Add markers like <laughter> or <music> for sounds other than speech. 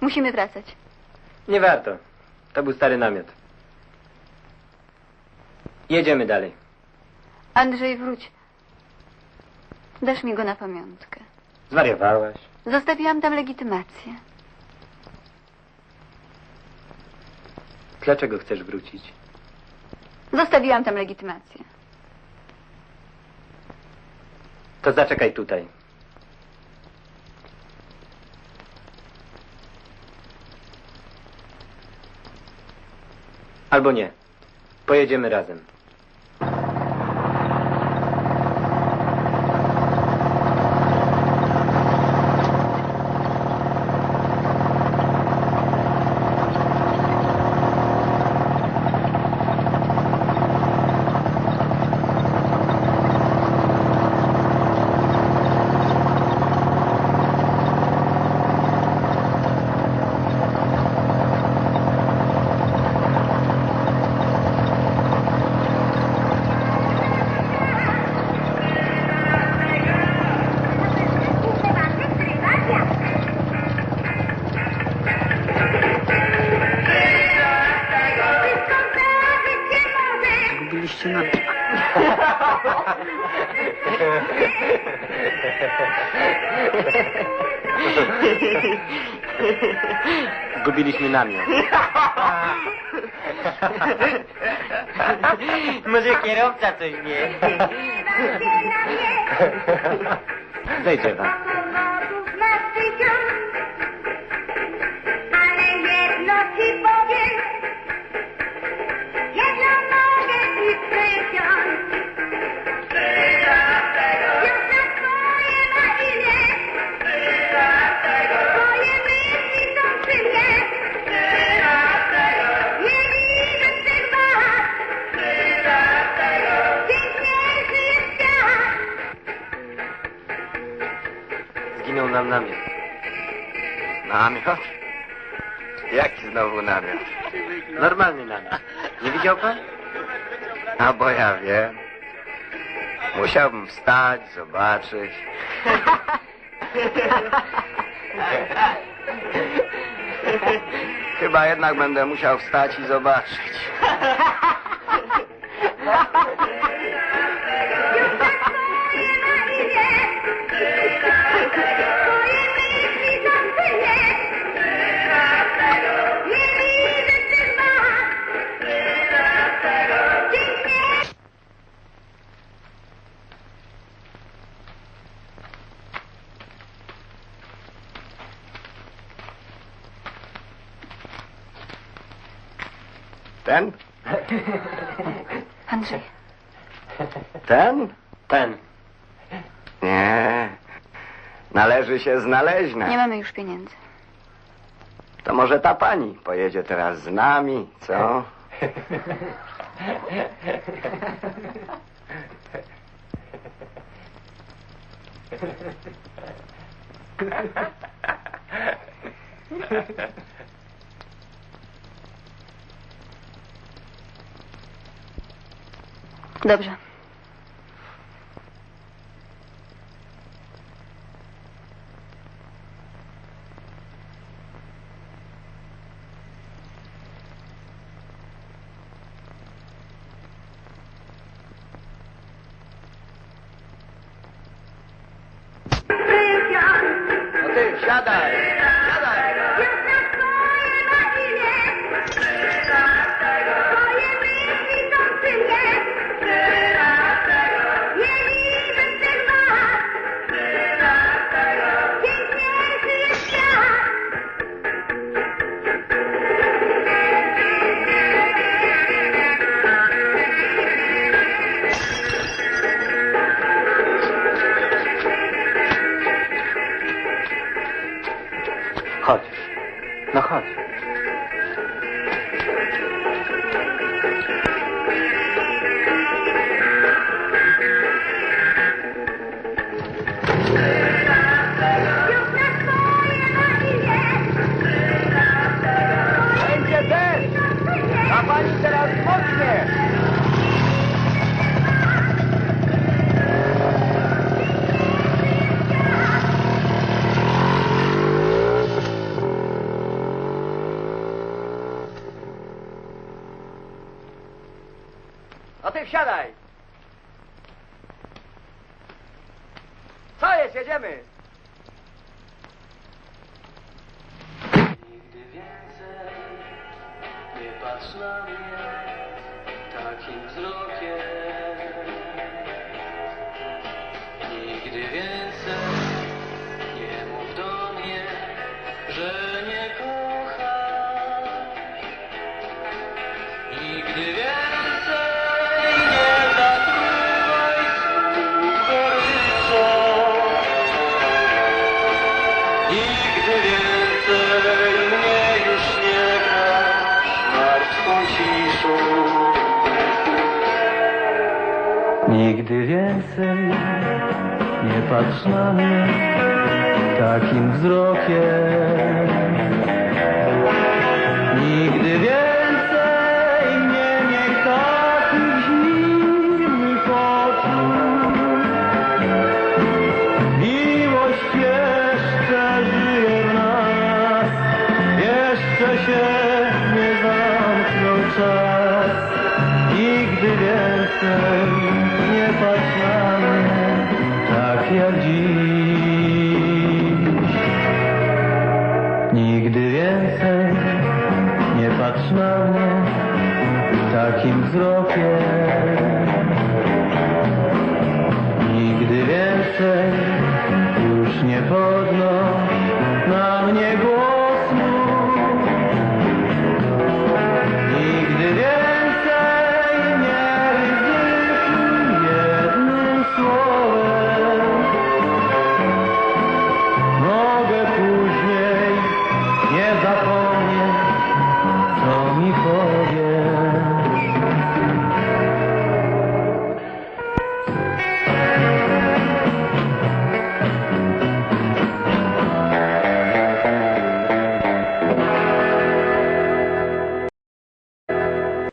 Musimy wracać. Nie warto. To był stary namiot. Jedziemy dalej. Andrzej, wróć. Dasz mi go na pamiątkę. Zwariowałaś. Zostawiłam tam legitymację. Dlaczego chcesz wrócić? Zostawiłam tam legitymację. To zaczekaj tutaj. Albo nie. Pojedziemy razem. Zgubiliście na... Zgubiliśmy namiot. Może kierowca coś wie. Zejdź Ewa. Namiot? Jaki znowu namiot? Normalny namiot. Nie widział pan? A bo ja wiem. Musiałbym wstać, zobaczyć. Chyba jednak będę musiał wstać i zobaczyć. Ten? <laughs> Andrzej, Ten? Ten. Nie. Należy się znaleźć. nie mamy już pieniędzy. To może ta pani pojedzie teraz z nami, co? <laughs> Dobrze. siadaj! Imię, Będzie deszcz! A pani teraz mocnie! Siadaj! Co jest, jedziemy! Nigdy więcej nie patrz na mnie takim wzrokiem. Nigdy więcej nie mów do mnie, że Nigdy więcej mnie już nie grasz martwą ciszą. Nigdy więcej nie patrz na mnie takim wzrokiem. Tak jak dziś. Nigdy więcej nie patrz na mnie takim wzrokiem. Nigdy więcej już nie podnoś